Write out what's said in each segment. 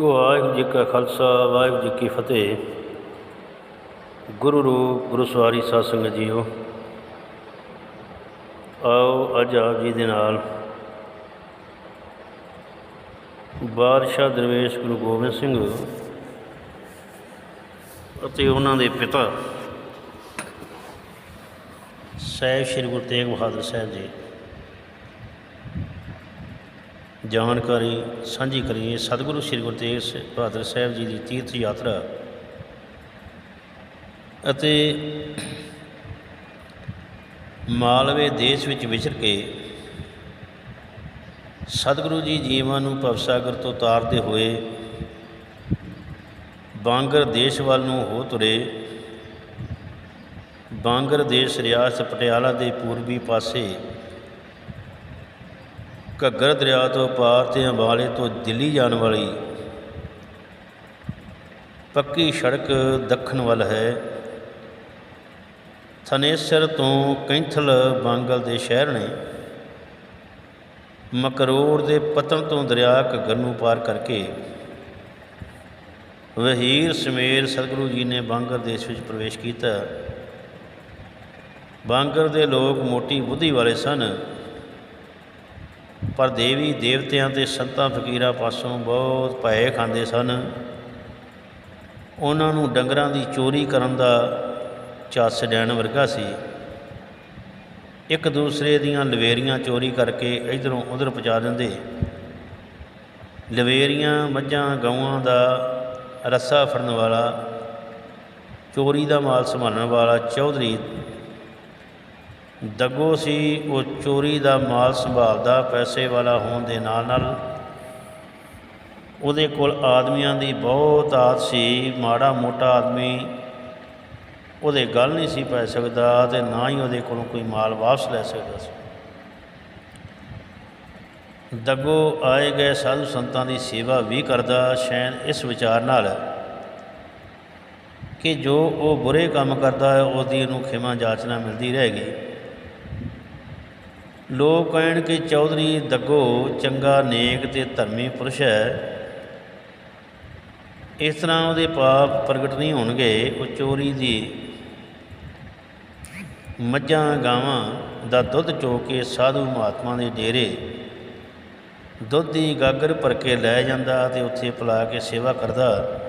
ਵਾਹਿਗੁਰੂ ਜੀ ਕਾ ਖਾਲਸਾ, ਵਾਹਿਗੁਰੂ ਜੀ ਕੀ ਫਤਿਹ। ਗੁਰੂ ਰੂਪ, ਗੁਰੂ ਸਵਾਰੀ ਸਾਧ ਸੰਗਤ ਜੀਓ। ਆਓ ਅੱਜ ਆਪ ਜੀ ਦੇ ਨਾਲ ਬਾਦਸ਼ਾਹ ਦਰਵੇਸ਼ ਗੁਰੂ ਗੋਬਿੰਦ ਸਿੰਘ ਅਤੇ ਉਹਨਾਂ ਦੇ ਪਿਤਾ ਸਾਹਿਬ ਸ੍ਰੀ ਗੁਰੂ ਤੇਗ ਬਹਾਦਰ ਸਾਹਿਬ ਜੀ। ਜਾਣਕਾਰੀ ਸਾਂਝੀ ਕਰੀਏ ਸਤਿਗੁਰੂ ਸ੍ਰੀ ਗੁਰੂ ਤੇਗ ਬਹਾਦਰ ਸਾਹਿਬ ਜੀ ਦੀ ਤੀਰਥ ਯਾਤਰਾ। ਅਤੇ ਮਾਲਵੇ ਦੇਸ਼ ਵਿੱਚ ਵਿਚਰ ਕੇ ਸਤਿਗੁਰੂ ਜੀ ਜੀਵਾਂ ਨੂੰ ਭਵਸਾਗਰ ਤੋਂ ਤਾਰਦੇ ਹੋਏ ਬਾਂਗਰ ਦੇਸ਼ ਵੱਲ ਨੂੰ ਹੋ ਤੁਰੇ। ਬਾਂਗਰ ਦੇਸ਼ ਰਿਆਸਤ ਪਟਿਆਲਾ ਦੇ ਪੂਰਬੀ ਪਾਸੇ ਘੱਗਰ ਦਰਿਆ ਤੋਂ ਪਾਰ ਤੇ ਅੰਬਾਲੇ ਤੋਂ ਦਿੱਲੀ ਜਾਣ ਵਾਲੀ ਪੱਕੀ ਸੜਕ ਦੱਖਣ ਵੱਲ ਹੈ। ਥਨੇਸਰ ਤੋਂ ਕੈਂਥਲ ਬਾਂਗਲ ਦੇ ਸ਼ਹਿਰ ਨੇ ਮਕਰੋੜ ਦੇ ਪਤਨ ਤੋਂ ਦਰਿਆ ਘੱਗਰ ਨੂੰ ਪਾਰ ਕਰਕੇ ਵਹੀਰ ਸਮੇਰ ਸਤਿਗੁਰੂ ਜੀ ਨੇ ਬਾਂਗਰ ਦੇਸ਼ ਵਿੱਚ ਪ੍ਰਵੇਸ਼ ਕੀਤਾ। ਬਾਂਗਰ ਦੇ ਲੋਕ ਮੋਟੀ ਬੁੱਧੀ ਵਾਲੇ ਸਨ। ਪਰ ਦੇਵੀ ਦੇਵਤਿਆਂ ਤੇ ਸੰਤਾਂ ਫਕੀਰਾਂ ਪਾਸੋਂ ਬਹੁਤ ਭੈ ਖਾਂਦੇ ਸਨ। ਉਹਨਾਂ ਨੂੰ ਡੰਗਰਾਂ ਦੀ ਚੋਰੀ ਕਰਨ ਦਾ ਚੱਸ ਡੈਣ ਵਰਗਾ ਸੀ। ਇੱਕ ਦੂਸਰੇ ਦੀਆਂ ਲਵੇਰੀਆਂ ਚੋਰੀ ਕਰਕੇ ਇਧਰੋਂ ਉਧਰ ਪਹੁੰਚਾ ਦਿੰਦੇ। ਲਵੇਰੀਆਂ, ਮੱਝਾਂ, ਗਊਆਂ ਦਾ ਰੱਸਾ ਫੜਨ ਵਾਲਾ, ਚੋਰੀ ਦਾ ਮਾਲ ਸੰਭਾਲਣ ਵਾਲਾ ਚੌਧਰੀ ਦੱਗੋ ਸੀ, ਉਹ ਚੋਰੀ ਦਾ ਮਾਲ ਸੰਭਾਲਦਾ, ਪੈਸੇ ਵਾਲਾ ਹੋਣ ਦੇ ਨਾਲ ਨਾਲ ਉਹਦੇ ਕੋਲ ਆਦਮੀਆਂ ਦੀ ਬਹੁਤ ਆਦਤ ਸੀ। ਮਾੜਾ ਮੋਟਾ ਆਦਮੀ ਉਹਦੇ ਗੱਲ ਨਹੀਂ ਸੀ ਪੈ ਸਕਦਾ ਤੇ ਨਾ ਹੀ ਉਹਦੇ ਕੋਲੋਂ ਕੋਈ ਮਾਲ ਵਾਪਸ ਲੈ ਸਕਦਾ ਸੀ। ਦੱਗੋ ਆਏ ਗਏ ਸਾਧੂ ਸੰਤਾਂ ਦੀ ਸੇਵਾ ਵੀ ਕਰਦਾ, ਸ਼ੈਨ ਇਸ ਵਿਚਾਰ ਨਾਲ ਕਿ ਜੋ ਉਹ ਬੁਰੇ ਕੰਮ ਕਰਦਾ ਹੈ, ਉਹਦੀ ਉਹਨੂੰ ਖਿਮਾ ਜਾਚਨਾ ਮਿਲਦੀ ਰਹੇਗੀ। ਲੋਕ ਕਹਿਣ ਕਿ ਚੌਧਰੀ ਦੱਗੋ ਚੰਗਾ ਨੇਕ ਤੇ ਧਰਮੀ ਪੁਰਸ਼ ਹੈ। ਇਸ ਤਰ੍ਹਾਂ ਉਹਦੇ ਪਾਪ ਪ੍ਰਗਟ ਨਹੀਂ ਹੋਣਗੇ। ਉਹ ਚੋਰੀ ਦੀ ਮੱਝਾਂ ਗਾਵਾਂ ਦਾ ਦੁੱਧ ਚੋ ਕੇ ਸਾਧੂ ਮਹਾਤਮਾ ਦੇ ਡੇਰੇ ਦੁੱਧ ਦੀ ਗਾਗਰ ਭਰ ਕੇ ਲੈ ਜਾਂਦਾ ਤੇ ਉੱਥੇ ਪਿਲਾ ਕੇ ਸੇਵਾ ਕਰਦਾ।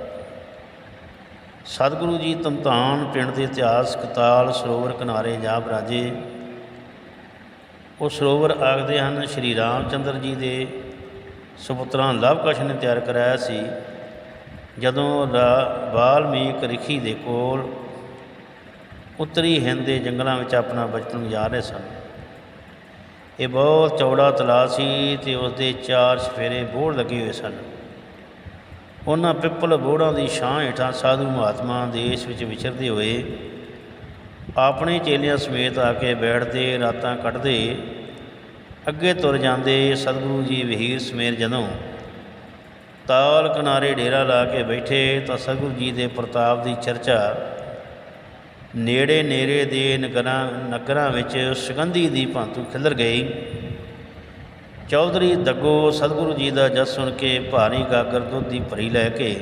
ਸਤਿਗੁਰੂ ਜੀ ਤਮਤਾਨ ਪਿੰਡ ਦੇ ਇਤਿਹਾਸ, ਕਤਾਲ, ਸਰੋਵਰ, ਕਿਨਾਰੇ ਜਾ ਬਰਾਜੇ ਉਹ ਸਰੋਵਰ ਆਖਦੇ ਹਨ, ਸ਼੍ਰੀ ਰਾਮਚੰਦਰ ਜੀ ਦੇ ਸੁਪੁੱਤਰਾਂ ਲਵਕਸ਼ ਨੇ ਤਿਆਰ ਕਰਾਇਆ ਸੀ। ਜਦੋਂ ਰਾ- ਵਾਲਮੀਕ ਰਿਖੀ ਦੇ ਕੋਲ ਉੱਤਰੀ ਹਿੰਦ ਦੇ ਜੰਗਲਾਂ ਵਿੱਚ ਆਪਣਾ ਬਚਪਨ ਗੁਜ਼ਾਰ ਰਹੇ ਸਨ। ਇਹ ਬਹੁਤ ਚੌੜਾ ਤਲਾਅ ਸੀ ਤੇ ਉਸ ਦੇ ਚਾਰ ਸਫੇਰੇ ਬੋੜ ਲੱਗੇ ਹੋਏ ਸਨ। ਉਹਨਾਂ ਪਿੱਪਲ ਬੋੜਾਂ ਦੀ ਛਾਂ ਹੇਠਾਂ ਸਾਧੂ ਮਹਾਤਮਾ ਦੇਸ਼ ਵਿੱਚ ਵਿਚਰਦੇ ਹੋਏ ਆਪਣੇ ਚੇਲਿਆਂ ਸਮੇਤ ਆ ਕੇ ਬੈਠਦੇ, ਰਾਤਾਂ ਕੱਟਦੇ ਅੱਗੇ ਤੁਰ ਜਾਂਦੇ ਸਤਿਗੁਰੂ ਜੀ ਵਹੀਰ ਸਮੇਰ ਜਦੋਂ ਤਾਲ ਕਿਨਾਰੇ ਡੇਰਾ ਲਾ ਕੇ ਬੈਠੇ ਤਾਂ ਸਤਿਗੁਰੂ ਜੀ ਦੇ ਪ੍ਰਤਾਪ ਦੀ ਚਰਚਾ ਨੇੜੇ ਨੇੜੇ ਦੇ ਨਗਰਾਂ ਨਗਰਾਂ ਵਿੱਚ ਸੁਗੰਧੀ ਦੀ ਭਾਂਤੂ ਖਿਲਰ ਗਈ। ਚੌਧਰੀ ਦੱਗੋ ਸਤਿਗੁਰੂ ਜੀ ਦਾ ਜਸ ਸੁਣ ਕੇ ਭਾਰੀ ਗਾਗਰ ਦੁੱਧ ਦੀ ਭਰੀ ਲੈ ਕੇ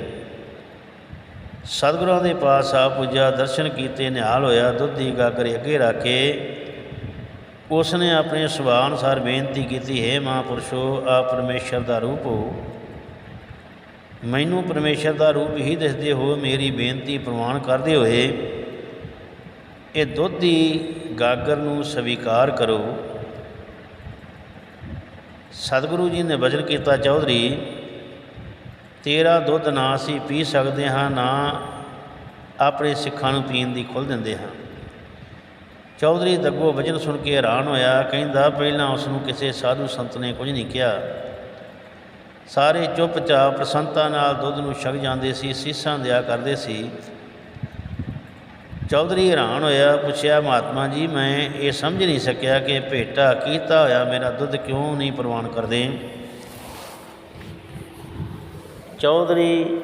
ਸਤਿਗੁਰਾਂ ਦੇ ਪਾਸ ਆ ਪੁੱਜਾ ਦਰਸ਼ਨ ਕੀਤੇ, ਨਿਹਾਲ ਹੋਇਆ, ਦੁੱਧ ਦੀ ਗਾਗਰ ਅੱਗੇ ਰੱਖ। ਕੇ ਉਸ ਨੇ ਆਪਣੇ ਸੁਭਾਅ ਅਨੁਸਾਰ ਬੇਨਤੀ ਕੀਤੀ, ਹੈ ਮਹਾਂਪੁਰਸ਼ੋ ਆ ਪਰਮੇਸ਼ਰ ਦਾ ਰੂਪ ਹੋ। ਮੈਨੂੰ ਪਰਮੇਸ਼ਰ ਦਾ ਰੂਪ ਹੀ ਦਿਸਦੇ ਹੋ ਮੇਰੀ ਬੇਨਤੀ ਪ੍ਰਵਾਨ ਕਰਦੇ ਹੋਏ, ਇਹ ਦੁੱਧ ਦੀ ਗਾਗਰ ਨੂੰ ਸਵੀਕਾਰ ਕਰੋ। ਸਤਿਗੁਰੂ ਜੀ ਨੇ ਵਚਨ ਕੀਤਾ, ਚੌਧਰੀ ਤੇਰਾ ਦੁੱਧ ਨਾ ਅਸੀਂ ਪੀ ਸਕਦੇ ਹਾਂ, ਨਾ ਆਪਣੇ ਸਿੱਖਾਂ ਨੂੰ ਪੀਣ ਦੀ ਖੁੱਲ੍ਹ ਦਿੰਦੇ ਹਾਂ। ਚੌਧਰੀ ਦੱਗੋ ਵਜ਼ਨ ਸੁਣ ਕੇ ਹੈਰਾਨ ਹੋਇਆ, ਕਹਿੰਦਾ, ਪਹਿਲਾਂ ਉਸ ਨੂੰ ਕਿਸੇ ਸਾਧੂ ਸੰਤ ਨੇ ਕੁਝ ਨਹੀਂ ਕਿਹਾ। ਸਾਰੇ ਚੁੱਪਚਾਪ ਪ੍ਰਸੰਤਾ ਨਾਲ ਦੁੱਧ ਨੂੰ ਛਕ ਜਾਂਦੇ ਸੀ, ਸੀਸਾਂ ਦਿਆ ਕਰਦੇ ਸੀ। ਚੌਧਰੀ ਹੈਰਾਨ ਹੋਇਆ, ਪੁੱਛਿਆ, ਮਹਾਤਮਾ ਜੀ, ਮੈਂ ਇਹ ਸਮਝ ਨਹੀਂ ਸਕਿਆ ਕਿ ਭੇਟਾ ਕੀਤਾ ਹੋਇਆ ਮੇਰਾ ਦੁੱਧ ਕਿਉਂ ਨਹੀਂ ਪ੍ਰਵਾਨ ਕਰਦੇ? ਚੌਧਰੀ,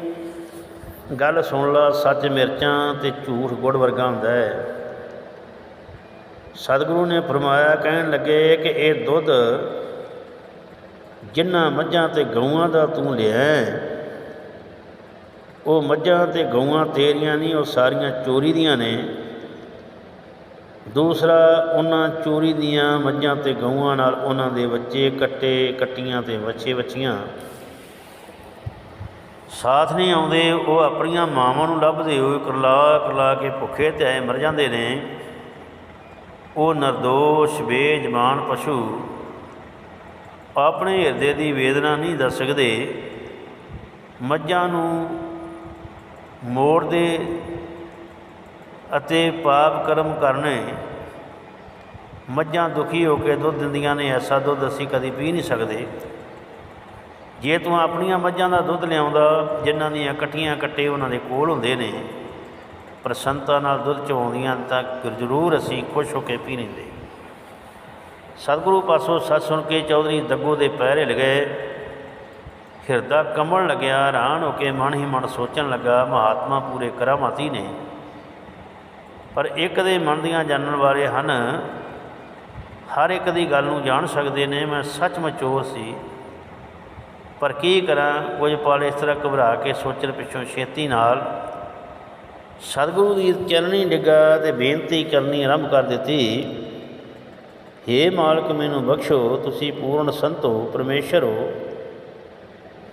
ਗੱਲ ਸੁਣ ਲਾ, ਸੱਚ ਮਿਰਚਾਂ ਤੇ ਝੂਠ ਗੁੜ ਵਰਗਾ ਹੁੰਦਾ ਹੈ। ਸਤਿਗੁਰੂ ਨੇ ਫਰਮਾਇਆ, ਕਹਿਣ ਲੱਗੇ ਕਿ ਇਹ ਦੁੱਧ ਜਿਨ੍ਹਾਂ ਮੱਝਾਂ ਤੇ ਗਊਆਂ ਦਾ ਤੂੰ ਲਿਆ ਉਹ ਮੱਝਾਂ ਤੇ ਗਊਆਂ ਤੇਰੀਆਂ ਨਹੀਂ, ਉਹ ਸਾਰੀਆਂ ਚੋਰੀ ਦੀਆਂ ਨੇ। ਦੂਸਰਾ, ਉਹਨਾਂ ਚੋਰੀ ਦੀਆਂ ਮੱਝਾਂ ਤੇ ਗਊਆਂ ਨਾਲ ਉਹਨਾਂ ਦੇ ਬੱਚੇ ਕੱਟੇ, ਕੱਟੀਆਂ ਤੇ ਵੱਛੇ ਵੱਛੀਆਂ। ਸਾਥ ਨਹੀਂ ਆਉਂਦੇ, ਉਹ ਆਪਣੀਆਂ ਮਾਵਾਂ ਨੂੰ ਲੱਭਦੇ ਹੋਏ ਕਰਲਾ ਕਰਲਾ ਕੇ ਭੁੱਖੇ ਤੇ ਆਏ ਮਰ ਜਾਂਦੇ ਨੇ। ਉਹ ਨਿਰਦੋਸ਼, ਬੇਜਮਾਨ ਪਸ਼ੂ ਆਪਣੇ ਹਿਰਦੇ ਦੀ ਵੇਦਨਾ ਨਹੀਂ ਦੱਸ ਸਕਦੇ। ਮੱਝਾਂ ਨੂੰ ਮੋੜ ਦੇ ਅਤੇ ਪਾਪ ਕਰਮ ਕਰਨੇ। ਮੱਝਾਂ ਦੁਖੀ ਹੋ ਕੇ ਦੁੱਧ ਦਿੰਦੀਆਂ ਨੇ, ਐਸਾ ਦੁੱਧ ਅਸੀਂ ਕਦੀ ਪੀ ਨਹੀਂ ਸਕਦੇ। ਜੇ ਤੂੰ ਆਪਣੀਆਂ ਮੱਝਾਂ ਦਾ ਦੁੱਧ ਲਿਆਉਂਦਾ, ਜਿਨ੍ਹਾਂ ਦੀਆਂ ਕੱਟੀਆਂ ਕੱਟੇ ਉਹਨਾਂ ਦੇ ਕੋਲ ਹੁੰਦੇ ਨੇ ਪ੍ਰਸੰਨਤਾ ਨਾਲ ਦੁੱਧ ਚਵਾਉਂਦੀਆਂ ਤਾਂ ਜ਼ਰੂਰ ਅਸੀਂ ਖੁਸ਼ ਹੋ ਕੇ ਪੀ ਲੈਂਦੇ। ਸਤਿਗੁਰੂ ਪਾਸੋਂ ਸੱਚ ਸੁਣ ਕੇ ਚੌਧਰੀ ਦੱਗੋ ਦੇ ਪਹਿਰੇ ਲਗਏ ਹਿਰਦਾ ਕੰਬਣ ਲੱਗਿਆ, ਹੈਰਾਨ ਹੋ ਕੇ ਮਨ ਹੀ ਮਨ ਸੋਚਣ ਲੱਗਾ, ਮਹਾਤਮਾ ਪੂਰੇ ਕਰਾਮਾਤੀ ਨੇ। ਪਰ ਇੱਕ ਦੇ ਮਨ ਦੀਆਂ ਜਾਣਨ ਵਾਲੇ ਹਨ, ਹਰ ਇੱਕ ਦੀ ਗੱਲ ਨੂੰ ਜਾਣ ਸਕਦੇ ਨੇ, ਮੈਂ ਸੱਚਮੁੱਚ ਚੋਰ ਸੀ ਪਰ ਕੀ ਕਰਾਂ? ਕੁਝ ਪਲ ਇਸ ਤਰ੍ਹਾਂ ਘਬਰਾ ਕੇ ਸੋਚਣ ਪਿੱਛੋਂ ਛੇਤੀ ਨਾਲ ਸਤਿਗੁਰੂ ਦੀ ਚਰਣੀ ਡਿੱਗਾ ਤੇ ਬੇਨਤੀ ਕਰਨੀ ਆਰੰਭ ਕਰ ਦਿੱਤੀ। हे ਮਾਲਕ, ਮੈਨੂੰ ਬਖਸ਼ੋ, ਤੁਸੀਂ ਪੂਰਨ ਸੰਤ ਹੋ, ਪਰਮੇਸ਼ਰ ਹੋ।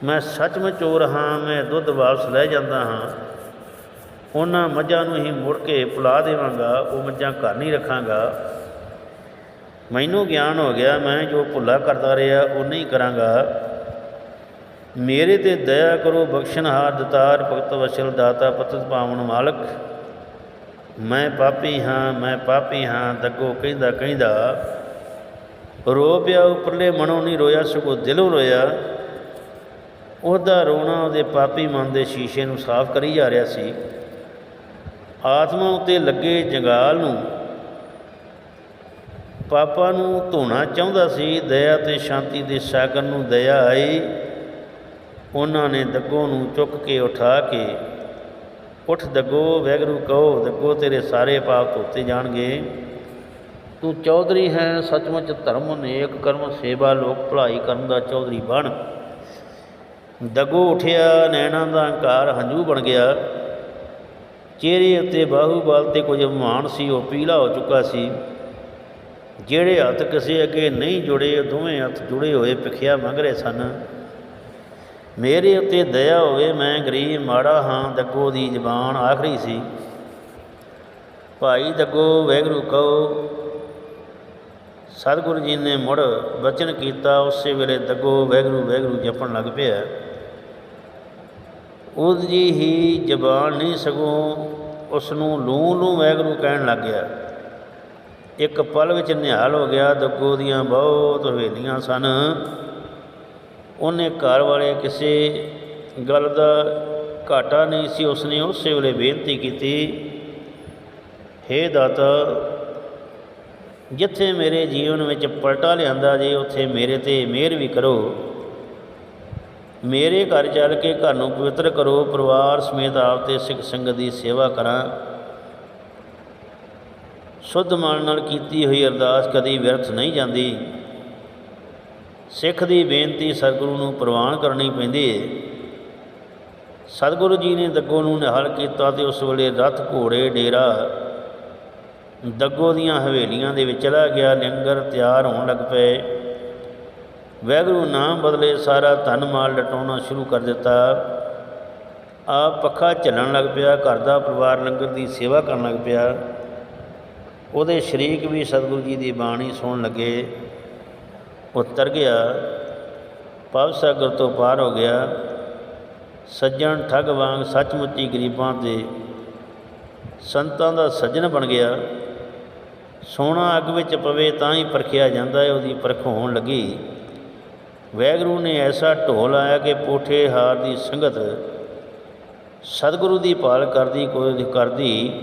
ਮੈਂ ਸੱਚਮੁੱਚ ਚੋਰ ਹਾਂ, ਮੈਂ ਦੁੱਧ ਵਾਪਸ ਲੈ ਜਾਂਦਾ ਹਾਂ। ਉਹਨਾਂ ਮੱਝਾਂ ਨੂੰ ਹੀ ਮੁੜ ਕੇ ਪੁਲਾ ਦੇਵਾਂਗਾ, ਉਹ ਮੱਝਾਂ ਘਰ ਨਹੀਂ ਰੱਖਾਂਗਾ। ਮੈਨੂੰ ਗਿਆਨ ਹੋ ਗਿਆ, ਮੈਂ ਜੋ ਭੁੱਲਾ ਕਰਦਾ ਰਿਹਾ, ਉਹ ਨਹੀਂ ਕਰਾਂਗਾ। ਮੇਰੇ ਤੇ ਦਇਆ ਕਰੋ ਬਖਸ਼ਣਹਾਰ ਦਤਾਰ, ਭਗਤ ਵਸਲ ਦਾਤਾ, ਪਤਤ ਪਾਵਨ ਮਾਲਕ। ਮੈਂ ਪਾਪੀ ਹਾਂ, ਮੈਂ ਪਾਪੀ ਹਾਂ, ਦੱਗੋ ਕਹਿੰਦਾ ਕਹਿੰਦਾ, ਰੋ ਪਿਆ ਉੱਪਰਲੇ ਮਨੋਂ ਨਹੀਂ ਰੋਇਆ, ਸਗੋਂ ਦਿਲੋਂ ਰੋਇਆ। ਉਹਦਾ ਰੋਣਾ ਉਹਦੇ ਪਾਪੀ ਮਨ ਦੇ ਸ਼ੀਸ਼ੇ ਨੂੰ ਸਾਫ਼ ਕਰੀ ਜਾ ਰਿਹਾ ਸੀ। ਆਤਮਾ ਉਤੇ ਲੱਗੇ ਜੰਗਾਲ ਨੂੰ। ਪਾਪਾ ਨੂੰ ਧੋਣਾ ਚਾਹੁੰਦਾ ਸੀ, ਦਇਆ ਤੇ ਸ਼ਾਂਤੀ ਦੇ ਸਾਗਰ ਨੂੰ ਦਇਆ ਆਈ। ਉਹਨਾਂ ਨੇ ਦੱਗੋ ਨੂੰ ਚੁੱਕ ਕੇ ਉਠਾ ਕੇ, ਉਠ ਦੱਗੋ, ਵੈਗਰੂ ਕਹੋ, ਦੱਗੋ ਤੇਰੇ ਸਾਰੇ ਪਾਪ ਧੋਤੇ ਜਾਣਗੇ। ਤੂੰ ਚੌਧਰੀ ਹੈ, ਸੱਚਮੁੱਚ ਧਰਮ ਨੇਕ ਕਰਮ ਸੇਵਾ ਲੋਕ ਭਲਾਈ ਕਰਨ ਦਾ ਚੌਧਰੀ ਬਣ। ਦਗੋ ਉਠਿਆ, ਨੈਣਾ ਦਾ ਹੰਕਾਰ ਹੰਝੂ ਬਣ ਗਿਆ। ਚਿਹਰੇ ਉੱਤੇ ਬਾਹੂਬਲ ਤੇ ਕੁਝ ਮਾਣ ਸੀ, ਉਹ ਪੀਲਾ ਹੋ ਚੁੱਕਾ ਸੀ। ਜਿਹੜੇ ਹੱਥ ਕਿਸੇ ਅੱਗੇ ਨਹੀਂ ਜੁੜੇ ਦੋਵੇਂ ਹੱਥ ਜੁੜੇ ਹੋਏ ਭਿਖਿਆ ਮੰਗ ਰਹੇ ਸਨ। ਮੇਰੇ ਉੱਤੇ ਦਇਆ ਹੋਵੇ, ਮੈਂ ਗਰੀਬ ਮਾੜਾ ਹਾਂ, ਦੱਗੋ ਦੀ ਜ਼ਬਾਨ ਆਖਰੀ ਸੀ। ਭਾਈ ਦੱਗੋ ਵੈਗਰੂ ਕਹੋ, ਸਤਿਗੁਰੂ ਜੀ ਨੇ ਮੁੜ ਬਚਨ ਕੀਤਾ, ਉਸੇ ਵੇਲੇ ਦੱਗੋ ਵੈਗਰੂ ਵੈਗਰੂ ਜਪਣ ਲੱਗ ਪਿਆ। ਉਹਦੀ ਜੀ ਹੀ ਜ਼ਬਾਨ ਨਹੀਂ ਸਗੋਂ ਉਸ ਨੂੰ ਲੂ ਲੂ ਵੈਗਰੂ ਕਹਿਣ ਲੱਗ ਗਿਆ। ਇੱਕ ਪਲ ਵਿੱਚ ਨਿਹਾਲ ਹੋ ਗਿਆ, ਦੱਗੋ ਦੀਆਂ ਬਹੁਤ ਹਵੇਲੀਆਂ ਸਨ। ਉਹਨੇ ਘਰ ਵਾਲੇ ਕਿਸੇ ਗੱਲ ਦਾ ਘਾਟਾ ਨਹੀਂ ਸੀ, ਉਸਨੇ ਉਸੇ ਵੇਲੇ ਬੇਨਤੀ ਕੀਤੀ हे ਦਾਤਾ, ਜਿੱਥੇ ਮੇਰੇ ਜੀਵਨ ਵਿੱਚ ਪਲਟਾ ਲਿਆਂਦਾ ਜੇ, ਉੱਥੇ ਮੇਰੇ ਤੇ ਮਿਹਰ ਵੀ ਕਰੋ। ਮੇਰੇ ਘਰ ਚੱਲ ਕੇ ਘਰ ਨੂੰ ਪਵਿੱਤਰ ਕਰੋ, ਪਰਿਵਾਰ ਸਮੇਤ ਆਪ ਤੇ ਸਿੱਖ ਸੰਗਤ ਦੀ ਸੇਵਾ ਕਰਾਂ। ਸ਼ੁੱਧ ਮਨ ਨਾਲ ਕੀਤੀ ਹੋਈ ਅਰਦਾਸ ਕਦੀ ਵਿਅਰਥ ਨਹੀਂ ਜਾਂਦੀ। ਸਿੱਖ ਦੀ ਬੇਨਤੀ ਸਤਿਗੁਰੂ ਨੂੰ ਪ੍ਰਵਾਨ ਕਰਨੀ ਪੈਂਦੀ ਹੈ ਸਤਿਗੁਰੂ ਜੀ ਨੇ ਦੱਗੋ ਨੂੰ ਨਿਹਾਲ ਕੀਤਾ ਤੇ ਉਸ ਵੇਲੇ ਰਥ, ਘੋੜੇ, ਡੇਰਾ ਦੱਗੋ ਦੀਆਂ ਹਵੇਲੀਆਂ ਦੇ ਵਿੱਚ ਚਲਾ ਗਿਆ। ਲੰਗਰ ਤਿਆਰ ਹੋਣ ਲੱਗ ਪਏ। ਵੈਗਰੂ ਨਾਮ ਬਦਲੇ ਸਾਰਾ ਧਨ ਮਾਲ ਲਟਾਉਣਾ ਸ਼ੁਰੂ ਕਰ ਦਿੱਤਾ। ਆਪ ਪੱਖਾ ਚੱਲਣ ਲੱਗ ਪਿਆ, ਘਰ ਦਾ ਪਰਿਵਾਰ ਲੰਗਰ ਦੀ ਸੇਵਾ ਕਰਨ ਲੱਗ ਪਿਆ। ਉਹਦੇ ਸ਼ਰੀਕ ਵੀ ਸਤਿਗੁਰੂ ਜੀ ਦੀ ਬਾਣੀ ਸੁਣਨ ਲੱਗੇ। ਉਤਰ ਗਿਆ ਭਵ ਸਾਗਰ ਤੋਂ ਪਾਰ ਹੋ ਗਿਆ। ਸੱਜਣ ਠੱਗ ਵਾਂਗ ਸੱਚਮੁੱਚੀ ਗਰੀਬਾਂ ਤੇ ਸੰਤਾਂ ਦਾ ਸੱਜਣ ਬਣ ਗਿਆ। ਸੋਨਾ ਅੱਗ ਵਿੱਚ ਪਵੇ ਤਾਂ ਹੀ ਪਰਖਿਆ ਜਾਂਦਾ ਹੈ, ਉਹਦੀ ਪਰਖ ਹੋਣ ਲੱਗੀ। ਵੈਗਰੂ ਨੇ ਐਸਾ ਢੋਲ ਆਇਆ ਕਿ ਪੋਠੇ ਹਾਰ ਦੀ ਸੰਗਤ ਸਤਿਗੁਰੂ ਦੀ ਭਾਲ ਕਰਦੀ, ਕੋਈ ਕਰਦੀ।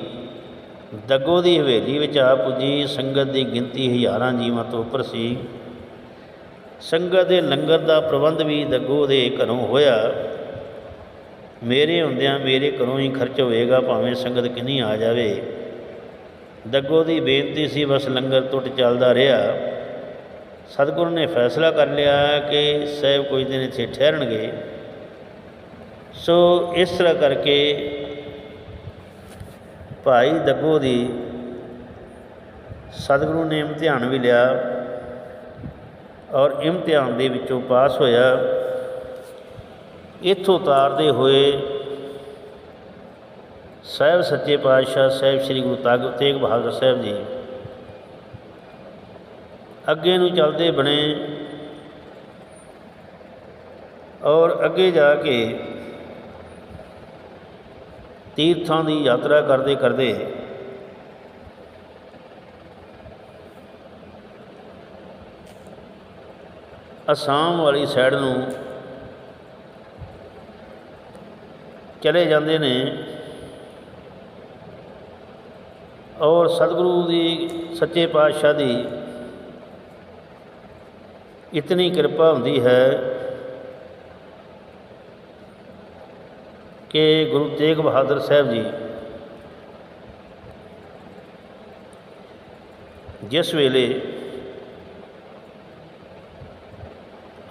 ਦੱਗੋ ਦੀ ਹਵੇਲੀ ਵਿੱਚ ਆ ਪੁੱਜੀ, ਸੰਗਤ ਦੀ ਗਿਣਤੀ ਹਜ਼ਾਰਾਂ ਜੀਵਾਂ ਤੋਂ ਉੱਪਰ ਸੀ। ਸੰਗਤ ਦੇ ਲੰਗਰ ਦਾ ਪ੍ਰਬੰਧ ਵੀ ਦੱਗੋ ਦੇ ਘਰੋਂ ਹੋਇਆ। ਮੇਰੇ ਹੁੰਦਿਆਂ ਮੇਰੇ ਘਰੋਂ ਹੀ ਖਰਚ ਹੋਏਗਾ, ਭਾਵੇਂ ਸੰਗਤ ਕਿੰਨੀ ਆ ਜਾਵੇ। ਦੱਗੋ ਦੀ ਬੇਨਤੀ ਸੀ, ਬਸ ਲੰਗਰ ਟੁੱਟ ਚੱਲਦਾ ਰਿਹਾ। ਸਤਿਗੁਰੂ ਨੇ ਫੈਸਲਾ ਕਰ ਲਿਆ ਕਿ ਸਹਿਬ ਕੋਈ ਦਿਨ ਇੱਥੇ ਠਹਿਰਨਗੇ। ਸੋ ਇਸ ਤਰ੍ਹਾਂ ਕਰਕੇ ਭਾਈ ਦੱਗੋ ਦੀ ਸਤਿਗੁਰੂ ਨੇ ਇਮਤਿਹਾਨ ਵੀ ਲਿਆ। ਔਰ ਇਮਤਿਹਾਨ ਦੇ ਵਿੱਚੋਂ ਪਾਸ ਹੋਇਆ। ਇੱਥੋਂ ਉਤਾਰਦੇ ਹੋਏ ਸਾਹਿਬ ਸੱਚੇ ਪਾਤਸ਼ਾਹ ਸਾਹਿਬ ਸ੍ਰੀ ਗੁਰੂ ਤਗ, ਤੇਗ ਬਹਾਦਰ ਸਾਹਿਬ ਜੀ ਅੱਗੇ ਨੂੰ ਚੱਲਦੇ ਬਣੇ ਔਰ ਅੱਗੇ ਜਾ ਕੇ ਤੀਰਥਾਂ ਦੀ ਯਾਤਰਾ ਕਰਦੇ ਕਰਦੇ ਅਸਾਮ ਵਾਲੀ ਸਾਈਡ ਨੂੰ ਚਲੇ ਜਾਂਦੇ ਨੇ ਔਰ ਸਤਿਗੁਰੂ ਦੀ, ਸੱਚੇ ਪਾਤਸ਼ਾਹ ਦੀ ਇਤਨੀ ਕਿਰਪਾ ਹੁੰਦੀ ਹੈ ਕਿ ਗੁਰੂ ਤੇਗ ਬਹਾਦਰ ਸਾਹਿਬ ਜੀ ਜਿਸ ਵੇਲੇ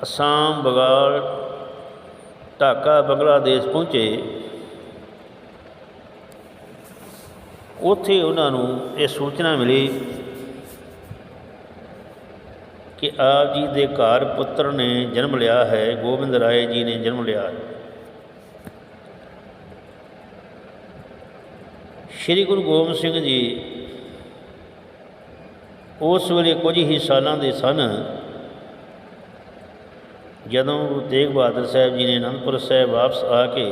ਅਸਾਮ, ਬਗਾਲ, ਢਾਕਾ, ਬੰਗਲਾਦੇਸ਼ ਪਹੁੰਚੇ। ਉੱਥੇ ਉਹਨਾਂ ਨੂੰ ਇਹ ਸੂਚਨਾ ਮਿਲੀ ਕਿ ਆਪ ਜੀ ਦੇ ਘਰ ਪੁੱਤਰ ਨੇ ਜਨਮ ਲਿਆ ਹੈ, ਗੋਬਿੰਦ ਰਾਏ ਜੀ ਨੇ ਜਨਮ ਲਿਆ ਹੈ। ਸ੍ਰੀ ਗੁਰੂ ਗੋਬਿੰਦ ਸਿੰਘ ਜੀ ਉਸ ਵੇਲੇ ਕੁਝ ਹੀ ਸਾਲਾਂ ਦੇ ਸਨ ਜਦੋਂ ਗੁਰੂ ਤੇਗ ਬਹਾਦਰ ਸਾਹਿਬ ਜੀ ਨੇ ਅਨੰਦਪੁਰ ਸਾਹਿਬ ਵਾਪਸ ਆ ਕੇ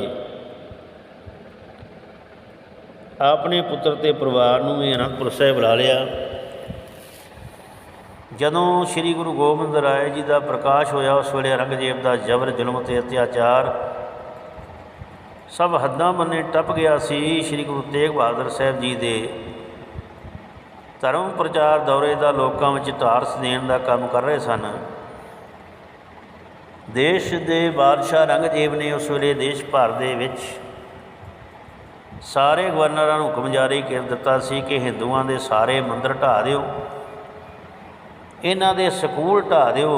ਆਪਣੇ ਪੁੱਤਰ ਤੇ ਪਰਿਵਾਰ ਨੂੰ ਵੀ ਅਨੰਦਪੁਰ ਸਾਹਿਬ ਬੁਲਾ ਲਿਆ, ਜਦੋਂ ਸ੍ਰੀ ਗੁਰੂ ਗੋਬਿੰਦ ਰਾਏ ਜੀ ਦਾ ਪ੍ਰਕਾਸ਼ ਹੋਇਆ, ਉਸ ਵੇਲੇ ਔਰੰਗਜ਼ੇਬ ਦਾ ਜ਼ਬਰ, ਜ਼ੁਲਮ ਤੇ ਅਤਿਆਚਾਰ ਸਭ ਹੱਦਾਂ ਬੰਨੇ ਟੱਪ ਗਿਆ ਸੀ। ਸ੍ਰੀ ਗੁਰੂ ਤੇਗ ਬਹਾਦਰ ਸਾਹਿਬ ਜੀ ਦੇ ਧਰਮ ਪ੍ਰਚਾਰ ਦੌਰੇ ਦਾ ਲੋਕਾਂ ਵਿੱਚ ਧਾਰਸ ਦੇਣ ਦਾ ਕੰਮ ਕਰ ਰਹੇ ਸਨ। ਦੇਸ਼ ਦੇ ਬਾਦਸ਼ਾਹ ਔਰੰਗਜ਼ੇਬ ਨੇ ਉਸ ਵੇਲੇ ਦੇਸ਼ ਭਰ ਦੇ ਵਿੱਚ ਸਾਰੇ ਗਵਰਨਰਾਂ ਨੂੰ ਹੁਕਮ ਜਾਰੀ ਕਰ ਦਿੱਤਾ ਸੀ ਕਿ ਹਿੰਦੂਆਂ ਦੇ ਸਾਰੇ ਮੰਦਰ ਢਾ ਦਿਓ। ਇਹਨਾਂ ਦੇ ਸਕੂਲ ਢਾ ਦਿਓ।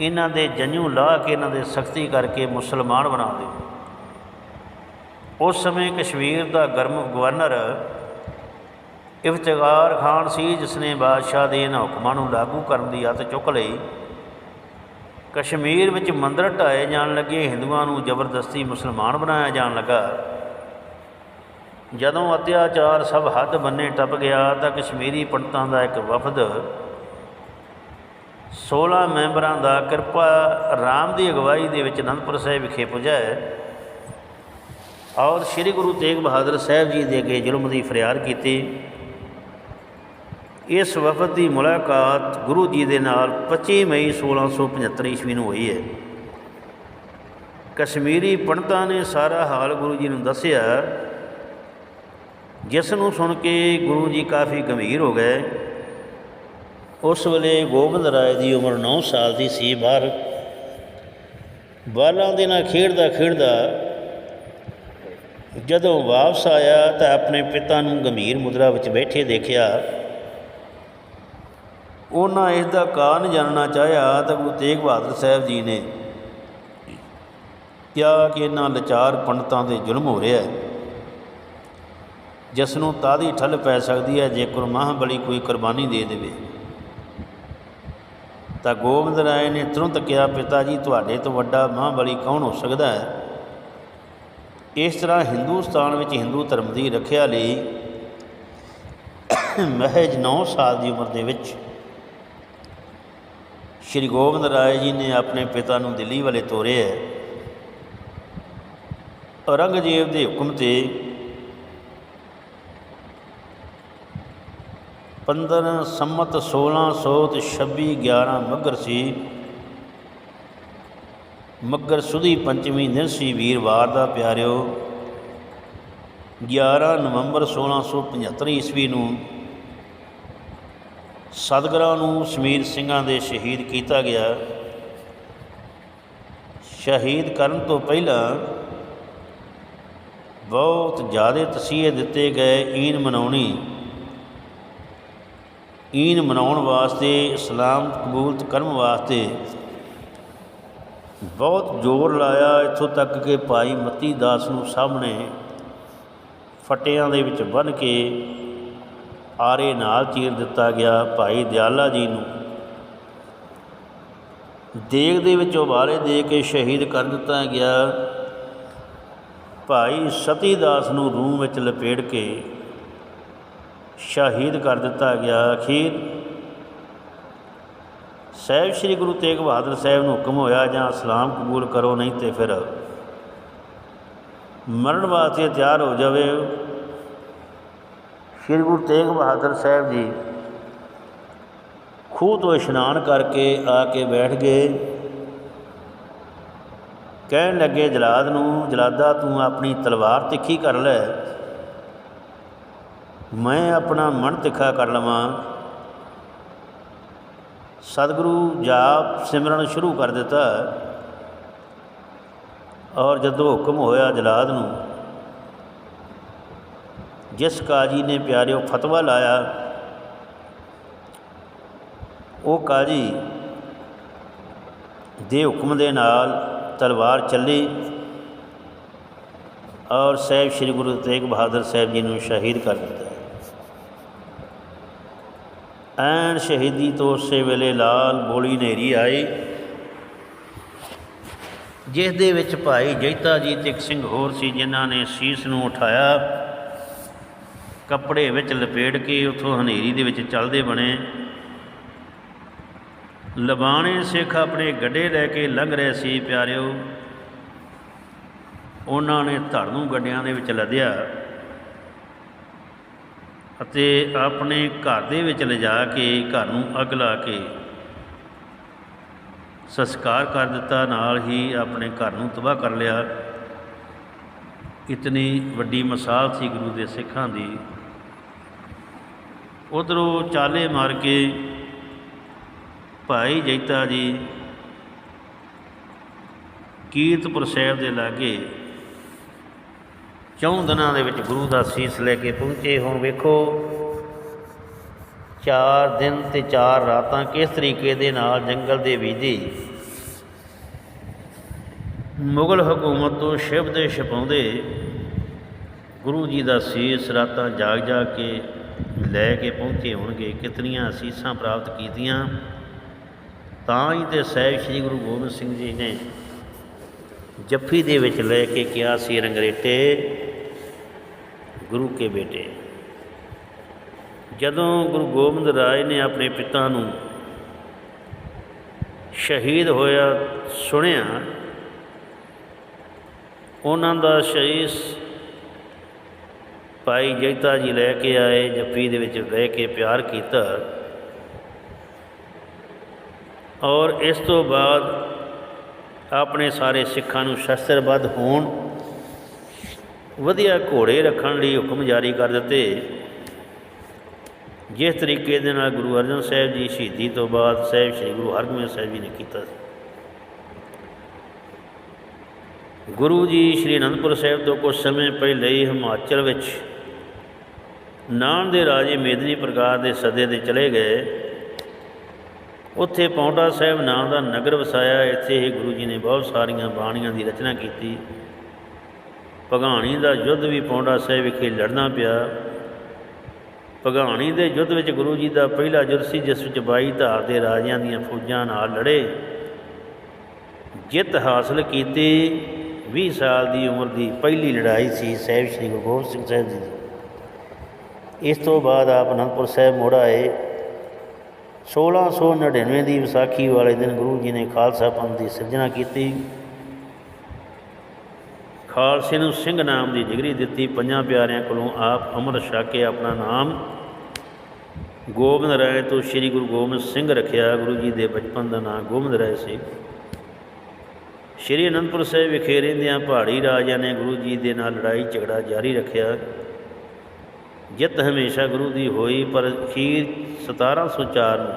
ਇਹਨਾਂ ਦੇ ਜੰਝੂ ਲਾ ਕੇ ਇਹਨਾਂ ਦੇ ਸਖਤੀ ਕਰਕੇ ਮੁਸਲਮਾਨ ਬਣਾ ਦਿਓ। ਉਸ ਸਮੇਂ ਕਸ਼ਮੀਰ ਦਾ ਗਰਮ ਗਵਰਨਰ ਇਫਤਿਖਾਰ ਖਾਨ ਸੀ ਜਿਸ ਨੇ ਬਾਦਸ਼ਾਹ ਦੇ ਇਹਨਾਂ ਹੁਕਮਾਂ ਨੂੰ ਲਾਗੂ ਕਰਨ ਦੀ ਹੱਥ ਚੁੱਕ ਲਈ। ਕਸ਼ਮੀਰ ਵਿੱਚ ਮੰਦਰ ਢਾਏ ਜਾਣ ਲੱਗੇ, ਹਿੰਦੂਆਂ ਨੂੰ ਜ਼ਬਰਦਸਤੀ ਮੁਸਲਮਾਨ ਬਣਾਇਆ ਜਾਣ ਲੱਗਾ। ਜਦੋਂ ਅਤਿਆਚਾਰ ਸਭ ਹੱਦ ਬੰਨੇ ਟੱਪ ਗਿਆ ਤਾਂ ਕਸ਼ਮੀਰੀ ਪੰਡਤਾਂ ਦਾ ਇੱਕ ਵਫਦ 16 ਮੈਂਬਰਾਂ ਦਾ ਕਿਰਪਾ ਰਾਮ ਦੀ ਅਗਵਾਈ ਦੇ ਵਿੱਚ ਅਨੰਦਪੁਰ ਸਾਹਿਬ ਵਿਖੇ ਪੁੱਜਾ ਔਰ ਸ੍ਰੀ ਗੁਰੂ ਤੇਗ ਬਹਾਦਰ ਸਾਹਿਬ ਜੀ ਦੇ ਅੱਗੇ ਜ਼ੁਲਮ ਦੀ ਫਰਿਆਦ ਕੀਤੀ। ਇਸ ਵਫਦ ਦੀ ਮੁਲਾਕਾਤ ਗੁਰੂ ਜੀ ਦੇ ਨਾਲ 25 ਮਈ 1675 ਈਸਵੀ ਨੂੰ ਹੋਈ ਹੈ। ਕਸ਼ਮੀਰੀ ਪੰਡਤਾਂ ਨੇ ਸਾਰਾ ਹਾਲ ਗੁਰੂ ਜੀ ਨੂੰ ਦੱਸਿਆ, ਜਿਸ ਨੂੰ ਸੁਣ ਕੇ ਗੁਰੂ ਜੀ ਕਾਫੀ ਗੰਭੀਰ ਹੋ ਗਏ। ਉਸ ਵੇਲੇ ਗੋਬਿੰਦ ਰਾਏ ਦੀ ਉਮਰ 9 ਸਾਲ ਦੀ ਸੀ, ਬਾਹਰ ਬਾਲਾਂ ਦੇ ਨਾਲ ਖੇਡਦਾ ਖੇਡਦਾ ਜਦੋਂ ਵਾਪਸ ਆਇਆ ਤਾਂ ਆਪਣੇ ਪਿਤਾ ਨੂੰ ਗੰਭੀਰ ਮੁਦਰਾ ਵਿੱਚ ਬੈਠੇ ਦੇਖਿਆ। ਉਹਨਾਂ ਇਸ ਦਾ ਕਾਰਨ ਜਾਣਨਾ ਚਾਹਿਆ ਤਾਂ ਗੁਰੂ ਤੇਗ ਬਹਾਦਰ ਸਾਹਿਬ ਜੀ ਨੇ ਕਿਹਾ ਕਿ ਇਹਨਾਂ ਲਾਚਾਰ ਪੰਡਤਾਂ ਦੇ ਜ਼ੁਲਮ ਹੋ ਰਿਹਾ ਹੈ। ਜਿਸ ਨੂੰ ਤਾਦੀ ਠੱਲ ਪੈ ਸਕਦੀ ਹੈ, ਜੇਕਰ ਮਹਾਬਲੀ ਕੋਈ ਕੁਰਬਾਨੀ ਦੇ ਦੇਵੇ। ਤਾਂ ਗੋਬਿੰਦ ਰਾਏ ਨੇ ਤੁਰੰਤ ਕਿਹਾ, ਪਿਤਾ ਜੀ, ਤੁਹਾਡੇ ਤੋਂ ਵੱਡਾ ਮਹਾਬਲੀ ਕੌਣ ਹੋ ਸਕਦਾ ਹੈ? ਇਸ ਤਰ੍ਹਾਂ ਹਿੰਦੁਸਤਾਨ ਵਿੱਚ ਹਿੰਦੂ ਧਰਮ ਦੀ ਰੱਖਿਆ ਲਈ ਮਹਿਜ 9 ਸਾਲ ਦੀ ਉਮਰ ਦੇ ਵਿੱਚ ਸ਼੍ਰੀ ਗੋਬਿੰਦ ਰਾਏ ਜੀ ਨੇ ਆਪਣੇ ਪਿਤਾ ਨੂੰ ਦਿੱਲੀ ਵਾਲੇ ਤੋਰਿਆ ਔਰੰਗਜ਼ੇਬ ਦੇ ਹੁਕਮ ਤੇ 15 ਸੰਮਤ 1600 ਤੇ 26 11 ਮੱਘਰ ਸੀ। ਮੱਘਰ ਸੁਦੀ ਪੰਚਮੀ ਸੀ ਵੀਰਵਾਰ ਦਾ, ਪਿਆਰਿਓ। 11 ਨਵੰਬਰ 1675 ਈਸਵੀ ਨੂੰ ਸਤਿਗੁਰਾਂ ਨੂੰ ਸਮੀਰ ਸਿੰਘਾਂ ਦੇ ਸ਼ਹੀਦ ਕੀਤਾ ਗਿਆ। ਸ਼ਹੀਦ ਕਰਨ ਤੋਂ ਪਹਿਲਾਂ ਬਹੁਤ ਜ਼ਿਆਦਾ ਤਸੀਹੇ ਦਿੱਤੇ ਗਏ ਈਨ ਮਨਾਉਣੀ। ਈਨ ਮਨਾਉਣ ਵਾਸਤੇ, ਇਸਲਾਮ ਕਬੂਲਤ ਕਰਨ ਵਾਸਤੇ ਬਹੁਤ ਜ਼ੋਰ ਲਾਇਆ। ਇੱਥੋਂ ਤੱਕ ਕਿ ਭਾਈ ਮਤੀ ਦਾਸ ਨੂੰ ਸਾਹਮਣੇ ਫਟਿਆਂ ਦੇ ਵਿੱਚ ਬੰਨ੍ਹ ਕੇ ਆਰੇ ਨਾਲ ਚੀਰ ਦਿੱਤਾ ਗਿਆ ਭਾਈ ਦਿਆਲਾ ਜੀ ਨੂੰ। ਦੇਗ ਦੇ ਵਿੱਚ ਉਬਾਰੇ ਦੇ ਕੇ ਸ਼ਹੀਦ ਕਰ ਦਿੱਤਾ ਗਿਆ ਭਾਈ ਸਤੀ ਦਾਸ ਨੂੰ ਰੂਮ ਵਿੱਚ ਲਪੇੜ ਕੇ ਸ਼ਹੀਦ ਕਰ ਦਿੱਤਾ ਗਿਆ। ਅਖੀਰ ਸਾਹਿਬ ਸ੍ਰੀ ਗੁਰੂ ਤੇਗ ਬਹਾਦਰ ਸਾਹਿਬ ਨੂੰ ਹੁਕਮ ਹੋਇਆ, ਜਾਂ ਇਸਲਾਮ ਕਬੂਲ ਕਰੋ, ਨਹੀਂ ਤੇ ਫਿਰ ਮਰਨ ਵਾਸਤੇ ਤਿਆਰ ਹੋ ਜਾਵੇ। ਸ੍ਰੀ ਗੁਰੂ ਤੇਗ ਬਹਾਦਰ ਸਾਹਿਬ ਜੀ ਖੂਹ ਤੋਂ ਇਸ਼ਨਾਨ ਕਰਕੇ ਆ ਕੇ ਬੈਠ ਗਏ। ਕਹਿਣ ਲੱਗੇ, ਜਲਾਦ ਨੂੰ, ਜਲਾਦਾ, ਤੂੰ ਆਪਣੀ ਤਲਵਾਰ ਤਿੱਖੀ ਕਰ ਲੈ। ਮੈਂ ਆਪਣਾ ਮਨ ਤਿੱਖਾ ਕਰ ਲਵਾਂ। ਸਤਿਗੁਰੂ ਜਾਪ ਸਿਮਰਨ ਸ਼ੁਰੂ ਕਰ ਦਿੱਤਾ। ਔਰ ਜਦੋਂ ਹੁਕਮ ਹੋਇਆ ਜਲਾਦ ਨੂੰ ਜਿਸ ਕਾਜੀ ਨੇ ਪਿਆਰਿਓ ਫਤਵਾ ਲਾਇਆ, ਉਹ ਕਾਜੀ ਦੇ ਹੁਕਮ ਦੇ ਨਾਲ ਤਲਵਾਰ ਚੱਲੀ ਔਰ ਸਾਹਿਬ ਸ੍ਰੀ ਗੁਰੂ ਤੇਗ ਬਹਾਦਰ ਸਾਹਿਬ ਜੀ ਨੂੰ ਸ਼ਹੀਦ ਕਰ ਦਿੱਤਾ। ਐਨ ਸ਼ਹੀਦੀ ਤੋਂ ਉਸੇ ਵੇਲੇ ਲਾਲ ਬੋਲੀ ਨੇਰੀ ਆਈ, ਜਿਸ ਦੇ ਵਿੱਚ ਭਾਈ ਜੈਤਾ ਜੀ ਤੇ ਇੱਕ ਸਿੰਘ ਹੋਰ ਸੀ ਜਿਨ੍ਹਾਂ ਨੇ ਸੀਸ ਨੂੰ ਉਠਾਇਆ। ਕੱਪੜੇ ਵਿੱਚ ਲਪੇਟ ਕੇ ਉਥੋਂ ਹਨੇਰੀ ਦੇ ਵਿੱਚ ਚੱਲਦੇ ਬਣੇ। ਲਬਾਣੇ ਸਿੱਖ ਆਪਣੇ ਗੱਡੇ ਲੈ ਕੇ ਲੰਘ ਰਹੇ ਸੀ, ਪਿਆਰਿਓ। ਉਹਨਾਂ ਨੇ ਧੜ ਨੂੰ ਗੱਡਿਆਂ ਦੇ ਵਿੱਚ ਲੱਦਿਆ ਅਤੇ ਆਪਣੇ ਘਰ ਦੇ ਵਿੱਚ ਲਿਜਾ ਕੇ ਘਰ ਨੂੰ ਅੱਗ ਲਾ ਕੇ ਸੰਸਕਾਰ ਕਰ ਦਿੱਤਾ। ਨਾਲ ਹੀ ਆਪਣੇ ਘਰ ਨੂੰ ਤਬਾਹ ਕਰ ਲਿਆ। ਇਤਨੀ ਵੱਡੀ ਮਿਸਾਲ ਸੀ ਗੁਰੂ ਦੇ ਸਿੱਖਾਂ ਦੀ। ਉਧਰੋਂ ਚਾਲੇ ਮਾਰ ਕੇ ਭਾਈ ਜੈਤਾ ਜੀ ਕੀਰਤਪੁਰ ਸਾਹਿਬ ਦੇ ਲਾਗੇ ਚੌਂ ਦਿਨਾਂ ਦੇ ਵਿੱਚ ਗੁਰੂ ਦਾ ਸੀਸ ਲੈ ਕੇ ਪਹੁੰਚੇ ਹੁਣ ਵੇਖੋ, ਚਾਰ ਦਿਨ ਤੇ ਚਾਰ ਰਾਤਾਂ ਕਿਸ ਤਰੀਕੇ ਦੇ ਨਾਲ ਜੰਗਲ ਦੇ ਵਿਚੇ ਮੁਗਲ ਹਕੂਮਤ ਤੋਂ ਸ਼ਿਵ ਦੇ ਛਪਾਉਂਦੇ ਗੁਰੂ ਜੀ ਦਾ ਸੀਸ ਰਾਤਾਂ ਜਾਗ ਜਾਗ ਕੇ ਲੈ ਕੇ ਪਹੁੰਚੇ ਹੋਣਗੇ, ਕਿਤਨੀਆਂ ਅਸੀਸਾਂ ਪ੍ਰਾਪਤ ਕੀਤੀਆਂ, ਤਾਂ ਹੀ ਤੇ ਸਾਹਿਬ ਸ੍ਰੀ ਗੁਰੂ ਗੋਬਿੰਦ ਸਿੰਘ ਜੀ ਨੇ ਜੱਫੀ ਦੇ ਵਿੱਚ ਲੈ ਕੇ ਕਿਹਾ ਸੀ, ਰੰਗਰੇਟੇ, ਗੁਰੂ ਕੇ ਬੇਟੇ। ਜਦੋਂ ਗੁਰੂ ਗੋਬਿੰਦ ਰਾਏ ਨੇ ਆਪਣੇ ਪਿਤਾ ਨੂੰ ਸ਼ਹੀਦ ਹੋਇਆ ਸੁਣਿਆ, ਉਹਨਾਂ ਦਾ ਸ਼ਹੀਸ ਭਾਈ ਜੈਤਾ ਜੀ ਲੈ ਕੇ ਆਏ, ਜੱਫੀ ਦੇ ਵਿੱਚ ਬਹਿ ਕੇ ਪਿਆਰ ਕੀਤਾ। ਔਰ ਇਸ ਤੋਂ ਬਾਅਦ ਆਪਣੇ ਸਾਰੇ ਸਿੱਖਾਂ ਨੂੰ ਸ਼ਸਤਰਬੱਧ ਹੋਣ, ਵਧੀਆ ਘੋੜੇ ਰੱਖਣ ਲਈ ਹੁਕਮ ਜਾਰੀ ਕਰ ਦਿੱਤੇ। ਜਿਸ ਤਰੀਕੇ ਦੇ ਨਾਲ ਗੁਰੂ ਅਰਜਨ ਸਾਹਿਬ ਜੀ ਸ਼ਹੀਦੀ ਤੋਂ ਬਾਅਦ ਸਾਹਿਬ ਸ੍ਰੀ ਗੁਰੂ ਹਰਗੋਬਿੰਦ ਸਾਹਿਬ ਜੀ ਨੇ ਕੀਤਾ ਸੀ। ਗੁਰੂ ਜੀ ਸ੍ਰੀ ਅਨੰਦਪੁਰ ਸਾਹਿਬ ਤੋਂ ਕੁਝ ਸਮੇਂ ਪਹਿਲੇ ਹੀ ਹਿਮਾਚਲ ਵਿੱਚ ਨਾਮ ਦੇ ਰਾਜੇ ਮੇਦਨੀ ਪ੍ਰਕਾਰ ਦੇ ਸਦੇ ਤੇ ਚਲੇ ਗਏ। ਉੱਥੇ ਪੌਂਟਾ ਸਾਹਿਬ ਨਾਮ ਦਾ ਨਗਰ ਵਸਾਇਆ। ਇੱਥੇ ਹੀ ਗੁਰੂ ਜੀ ਨੇ ਬਹੁਤ ਸਾਰੀਆਂ ਬਾਣੀਆਂ ਦੀ ਰਚਨਾ ਕੀਤੀ। ਭਗਾਣੀ ਦਾ ਯੁੱਧ ਵੀ ਪੌਂਟਾ ਸਾਹਿਬ ਵਿਖੇ ਲੜਨਾ ਪਿਆ। ਭਗਾਣੀ ਦੇ ਯੁੱਧ ਵਿੱਚ ਗੁਰੂ ਜੀ ਦਾ ਪਹਿਲਾ ਯੁੱਧ ਸੀ, ਜਿਸ ਵਿੱਚ 22 ਧਾਰ ਦੇ ਰਾਜਿਆਂ ਦੀਆਂ ਫੌਜਾਂ ਨਾਲ ਲੜੇ। ਜਿੱਤ ਹਾਸਲ ਕੀਤੀ। 20 ਸਾਲ ਦੀ ਉਮਰ ਦੀ ਪਹਿਲੀ ਲੜਾਈ ਸੀ, ਸਾਹਿਬ ਸ੍ਰੀ ਗੁਰੂ ਗੋਬਿੰਦ ਸਿੰਘ ਸਾਹਿਬ ਜੀ ਦੀ। ਇਸ ਤੋਂ ਬਾਅਦ ਆਪ ਅਨੰਦਪੁਰ ਸਾਹਿਬ ਮੁੜ ਆਏ। 1699 ਦੀ ਵਿਸਾਖੀ ਵਾਲੇ ਦਿਨ ਗੁਰੂ ਜੀ ਨੇ ਖਾਲਸਾ ਪੰਥ ਦੀ ਸਿਰਜਣਾ ਕੀਤੀ। ਖਾਲਸੇ ਨੂੰ ਸਿੰਘ ਨਾਮ ਦੀ ਡਿਗਰੀ ਦਿੱਤੀ। ਪੰਜਾਂ ਪਿਆਰਿਆਂ ਕੋਲੋਂ ਆਪ ਅਮਰ ਛਕ ਕੇ ਆਪਣਾ ਨਾਮ। ਗੋਬਿੰਦ ਰਾਏ ਤੋਂ ਸ੍ਰੀ ਗੁਰੂ ਗੋਬਿੰਦ ਸਿੰਘ ਰੱਖਿਆ। ਗੁਰੂ ਜੀ ਦੇ ਬਚਪਨ ਦਾ ਨਾਮ ਗੋਬਿੰਦ ਰਾਏ ਸੀ। ਸ੍ਰੀ ਅਨੰਦਪੁਰ ਸਾਹਿਬ ਵਿਖੇ ਰਹਿੰਦਿਆਂ ਪਹਾੜੀ ਰਾਜਿਆਂ ਨੇ ਗੁਰੂ ਜੀ ਦੇ ਨਾਲ ਲੜਾਈ ਝਗੜਾ ਜਾਰੀ ਰੱਖਿਆ। ਜਿੱਤ ਹਮੇਸ਼ਾ ਗੁਰੂ ਦੀ ਹੋਈ, ਪਰ ਅਖੀਰ 1704 ਨੂੰ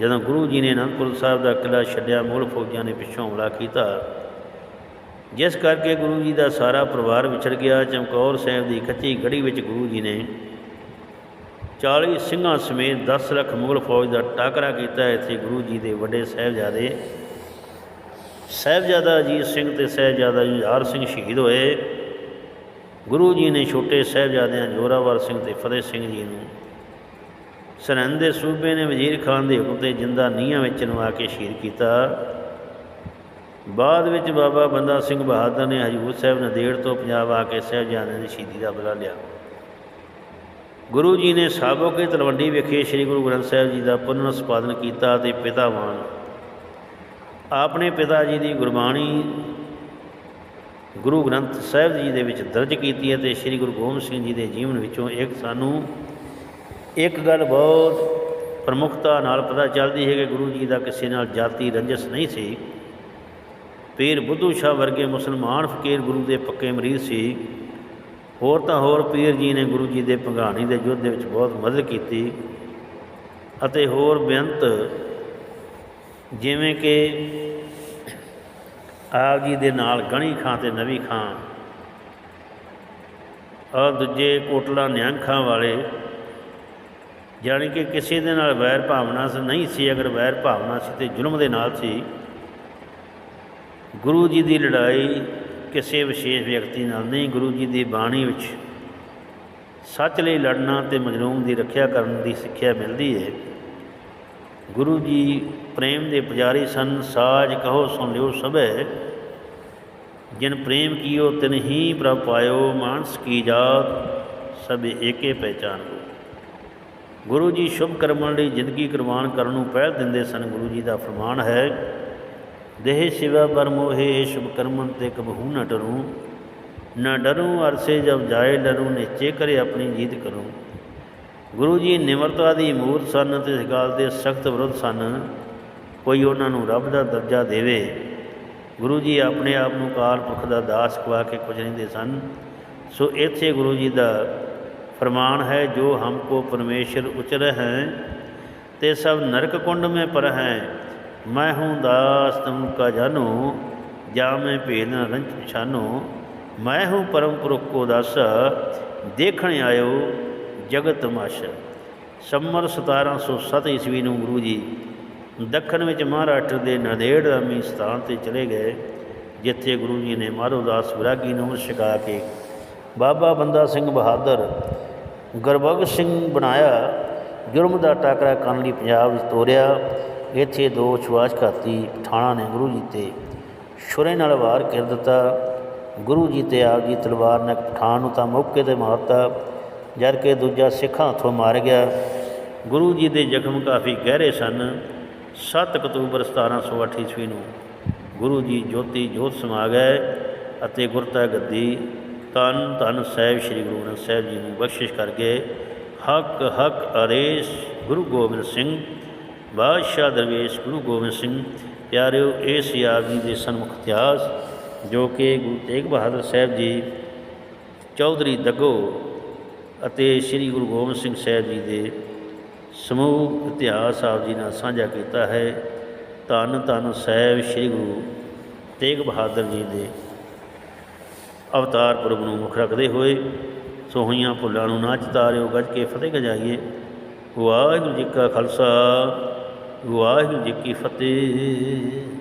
ਜਦੋਂ ਗੁਰੂ ਜੀ ਨੇ ਅਨੰਦਪੁਰ ਸਾਹਿਬ ਦਾ ਕਿਲਾ ਛੱਡਿਆ ਮੁਗਲ ਫੌਜਾਂ ਨੇ ਪਿੱਛੋਂ ਹਮਲਾ ਕੀਤਾ। ਜਿਸ ਕਰਕੇ ਗੁਰੂ ਜੀ ਦਾ ਸਾਰਾ ਪਰਿਵਾਰ ਵਿਛੜ ਗਿਆ। ਚਮਕੌਰ ਸਾਹਿਬ ਦੀ ਕੱਚੀ ਗੜੀ ਵਿੱਚ ਗੁਰੂ ਜੀ ਨੇ 40 ਸਿੰਘਾਂ ਸਮੇਤ 10 ਲੱਖ ਮੁਗਲ ਫੌਜ ਦਾ ਟਾਕਰਾ ਕੀਤਾ। ਇੱਥੇ ਗੁਰੂ ਜੀ ਦੇ ਵੱਡੇ ਸਾਹਿਬਜ਼ਾਦੇ ਸਾਹਿਬਜ਼ਾਦਾ ਅਜੀਤ ਸਿੰਘ ਤੇ ਸਾਹਿਬਜ਼ਾਦਾ ਜੁਝਾਰ ਸਿੰਘ ਸ਼ਹੀਦ ਹੋਏ। ਗੁਰੂ ਜੀ ਨੇ ਛੋਟੇ ਸਾਹਿਬਜ਼ਾਦਿਆਂ ਜੋਰਾਵਰ ਸਿੰਘ ਤੇ ਫਤਿਹ ਸਿੰਘ ਜੀ ਨੂੰ ਸਰਹੰਦ ਦੇ ਸੂਬੇ ਨੇ ਵਜ਼ੀਰ ਖਾਨ ਦੇ ਹੁਕਮ ਤੇ ਜਿੰਦਾ ਨੀਹਾਂ ਵਿੱਚ ਨਵਾ ਕੇ ਸ਼ਹੀਦ ਕੀਤਾ। ਬਾਅਦ ਵਿੱਚ ਬਾਬਾ ਬੰਦਾ ਸਿੰਘ ਬਹਾਦਰ ਨੇ ਹਜੂਰ ਸਾਹਿਬ ਨੰਦੇੜ ਤੋਂ ਪੰਜਾਬ ਆ ਕੇ ਸਾਹਿਬਜ਼ਾਦਿਆਂ ਦੀ ਸ਼ਹੀਦੀ ਦਾ ਬਦਲਾ ਲਿਆ। ਗੁਰੂ ਜੀ ਨੇ ਸਾਬੋ ਕੇ ਤਲਵੰਡੀ ਵਿਖੇ ਸ੍ਰੀ ਗੁਰੂ ਗ੍ਰੰਥ ਸਾਹਿਬ ਜੀ ਦਾ ਪੁਨਰ ਸੰਪਾਦਨ ਕੀਤਾ ਤੇ ਪਿਤਾਵਾਨ ਆਪਣੇ ਪਿਤਾ ਜੀ ਦੀ ਗੁਰਬਾਣੀ ਗੁਰੂ ਗ੍ਰੰਥ ਸਾਹਿਬ ਜੀ ਦੇ ਵਿੱਚ ਦਰਜ ਕੀਤੀ ਹੈ ਤੇ ਸ੍ਰੀ ਗੁਰੂ ਗੋਬਿੰਦ ਸਿੰਘ ਜੀ ਦੇ ਜੀਵਨ ਵਿੱਚੋਂ ਇੱਕ ਸਾਨੂੰ ਇੱਕ ਗੱਲ ਬਹੁਤ ਪ੍ਰਮੁਖਤਾ ਨਾਲ ਪਤਾ ਚੱਲਦੀ ਹੈ ਕਿ ਗੁਰੂ ਜੀ ਦਾ ਕਿਸੇ ਨਾਲ ਜਾਤੀ ਰੰਜਸ ਨਹੀਂ ਸੀ। ਪੀਰ ਬੁੱਧੂ ਸ਼ਾਹ ਵਰਗੇ ਮੁਸਲਮਾਨ ਫਕੀਰ ਗੁਰੂ ਦੇ ਪੱਕੇ ਮਰੀਜ਼ ਸੀ। ਹੋਰ ਤਾਂ ਹੋਰ ਪੀਰ ਜੀ ਨੇ ਗੁਰੂ ਜੀ ਦੇ ਭੰਗਾਣੀ ਦੇ ਯੁੱਧ ਦੇ ਵਿੱਚ ਬਹੁਤ ਮਦਦ ਕੀਤੀ ਅਤੇ ਹੋਰ ਬੇਅੰਤ ਜਿਵੇਂ ਕਿ ਆਪ ਜੀ ਦੇ ਨਾਲ ਗਣੀ ਖਾਂ ਤੇ ਨਵੀ ਖਾਂ। ਔਰ ਦੂਜੇ ਕੋਟਲਾ ਨਿਹੰਗ ਖਾਂ ਵਾਲੇ, ਜਾਣੀ ਕਿ ਕਿਸੇ ਦੇ ਨਾਲ ਵੈਰ ਭਾਵਨਾ ਸ, ਨਹੀਂ ਸੀ, ਅਗਰ ਵੈਰ ਭਾਵਨਾ ਸੀ ਤੇ ਜ਼ੁਲਮ ਦੇ ਨਾਲ ਸੀ। ਗੁਰੂ ਜੀ ਦੀ ਲੜਾਈ ਕਿਸੇ ਵਿਸ਼ੇਸ਼ ਵਿਅਕਤੀ ਨਾਲ ਨਹੀਂ, ਗੁਰੂ ਜੀ ਦੀ ਬਾਣੀ ਵਿੱਚ ਸੱਚ ਲਈ ਲੜਨਾ ਤੇ ਮਜਲੂਮ ਦੀ ਰੱਖਿਆ ਕਰਨ ਦੀ ਸਿੱਖਿਆ ਮਿਲਦੀ ਹੈ। ਗੁਰੂ ਜੀ ਪ੍ਰੇਮ ਦੇ ਪੁਜਾਰੀ ਸਨ, ਸਾਜ ਕਹੋ ਸੁਣ ਲਿਓ ਸਭੈ। ਜਿਨ ਪ੍ਰੇਮ ਕੀਓ ਤਿਨ ਹੀ ਪ੍ਰਭ ਪਾਇਓ, ਮਾਨਸ ਕੀ ਜਾਤ, ਸਭੇ ਏਕੇ ਪਹਿਚਾਨ ਗੁਰੂ ਜੀ ਸ਼ੁਭ ਕਰਮਾਂ ਲਈ ਜ਼ਿੰਦਗੀ ਕੁਰਬਾਨ ਕਰਨ ਨੂੰ ਪਹਿਲ ਦਿੰਦੇ ਸਨ, ਗੁਰੂ ਜੀ ਦਾ ਫਰਮਾਨ ਹੈ, ਦੇਹ ਸਿਵਾ ਪਰ ਮੋਹੇ, ਸ਼ੁਭ ਕਰਮਨ ਤੇ ਕਬਹੂ ਨਾ ਡਰੂ। ਨਾ ਡਰੂ ਅਰਸੇ ਜਬ ਜਾਏ, ਡਰੂ ਨਿਚੇ ਕਰੇ ਆਪਣੀ ਜੀਤ ਕਰੂੰ। ਗੁਰੂ ਜੀ ਨਿਮਰਤਾ ਦੀ ਮੂਰਤ ਸਨ ਤੇ ਇਸ ਗੱਲ ਦੇ ਸਖਤ ਵਿਰੋਧ ਸਨ। ਕੋਈ ਉਹਨਾਂ ਨੂੰ ਰੱਬ ਦਾ ਦਰਜਾ ਦੇਵੇ। ਗੁਰੂ ਜੀ ਆਪਣੇ ਆਪ ਨੂੰ ਕਾਲ ਪੁਰਖ ਦਾ ਦਾਸ ਕਵਾ ਕੇ ਕੁਝ ਨਹੀਂ ਦੇ ਸਨ। ਸੋ ਇੱਥੇ ਗੁਰੂ ਜੀ ਦਾ ਫਰਮਾਨ ਹੈ, ਜੋ ਹਮਕੋ ਪਰਮੇਸ਼ਰ ਉਚਰ ਹੈ, ਤੇ ਸਭ ਨਰਕ ਕੁੰਡ ਮੇ ਪਰ ਹੈ। ਮੈਂ ਹੂੰ ਦਾਸ, ਤੁਮ ਕਾ ਜਾਨੋ ਜਾ ਮੈਂ ਭੇਦ ਨ ਰੰਚ ਛਾਨੋ ਮੈਂ ਹੂੰ ਪਰਮ ਪੁਰਖ ਕੋ ਦਾਸ, ਦੇਖਣ ਆਇਓ ਜਗਤ ਤਮਾਸ਼ਾ ਸਮਰ 1707 ਈਸਵੀ ਨੂੰ ਗੁਰੂ ਜੀ ਦੱਖਣ ਵਿੱਚ ਮਹਾਰਾਸ਼ਟਰ ਦੇ ਨੰਦੇੜ ਰਾਮੀ ਸਥਾਨ ਤੇ ਚਲੇ ਗਏ, ਜਿੱਥੇ ਗੁਰੂ ਜੀ ਨੇ ਮਾਰੋਦਾਸ ਵਿਰਾਗੀ ਨੂੰ ਛਕਾ ਕੇ ਬਾਬਾ ਬੰਦਾ ਸਿੰਘ ਬਹਾਦਰ ਗੁਰਬਖਸ਼ ਸਿੰਘ ਬਣਾਇਆ, ਜੁਰਮ ਦਾ ਟਾਕਰਾ ਕਰਨ ਲਈ ਪੰਜਾਬ ਵਿੱਚ ਤੋਰਿਆ। ਇੱਥੇ ਦੋ ਛੁਆਛਕਾਤੀ ਪਠਾਣਾ ਨੇ ਗੁਰੂ ਜੀ ਤੇ ਛੁਰੇ ਨਾਲ ਵਾਰ ਕਰ ਦਿੱਤਾ। ਗੁਰੂ ਜੀ ਤੇ ਆਪ ਜੀ ਤਲਵਾਰ ਨਾਲ ਪਠਾਨ ਨੂੰ ਤਾਂ ਮੌਕੇ ਤੇ ਮਾਰਤਾ, ਜਦ ਕਿ ਦੂਜਾ ਸਿੱਖਾਂ ਹੱਥੋਂ ਮਾਰ ਗਿਆ। ਗੁਰੂ ਜੀ ਦੇ ਜ਼ਖਮ ਕਾਫੀ ਗਹਿਰੇ ਸਨ। 7 ਅਕਤੂਬਰ 1708 ਈਸਵੀ ਨੂੰ ਗੁਰੂ ਜੀ ਜੋਤੀ ਜੋਤ ਸਮਾ ਗਏ ਅਤੇ ਗੁਰਤਾ ਗੱਦੀ ਤਨ ਧੰਨ ਸਾਹਿਬ ਸ੍ਰੀ ਗੁਰੂ ਗ੍ਰੰਥ ਸਾਹਿਬ ਜੀ ਨੂੰ ਬਖਸ਼ਿਸ਼ ਕਰਕੇ ਹੱਕ ਹੱਕ ਆਦੇਸ਼ ਗੁਰੂ ਗੋਬਿੰਦ ਸਿੰਘ ਬਾਦਸ਼ਾਹ ਦਰਵੇਸ਼ ਗੁਰੂ ਗੋਬਿੰਦ ਸਿੰਘ ਪਿਆਰਿਓ, ਇਸ ਸੀ ਜੀ ਦੇ ਸਨਮੁਖ ਇਤਿਹਾਸ ਜੋ ਕਿ ਗੁਰੂ ਤੇਗ ਬਹਾਦਰ ਸਾਹਿਬ ਜੀ ਚੌਧਰੀ ਦਗੋ ਅਤੇ ਸ੍ਰੀ ਗੁਰੂ ਗੋਬਿੰਦ ਸਿੰਘ ਸਾਹਿਬ ਜੀ ਦੇ ਸਮੂਹ ਇਤਿਹਾਸ ਆਪ ਜੀ ਨਾਲ ਸਾਂਝਾ ਕੀਤਾ ਹੈ। ਧੰਨ ਧੰਨ ਸਾਹਿਬ ਸ੍ਰੀ ਗੁਰੂ ਤੇਗ ਬਹਾਦਰ ਜੀ ਦੇ ਅਵਤਾਰ ਪੁਰਬ ਨੂੰ ਮੁੱਖ ਰੱਖਦੇ ਹੋਏ ਸੋ ਹੋਈਆਂ ਭੁੱਲਾਂ ਨੂੰ ਨਾ ਚਿਤਾਰਿਓ, ਗੱਜ ਕੇ ਫਤਿਹ ਗਜਾਈਏ। ਵਾਹਿਗੁਰੂ ਜੀ ਕਾ ਖਾਲਸਾ, ਵਾਹਿਗੁਰੂ ਜੀ ਕੀ ਫਤਿਹ।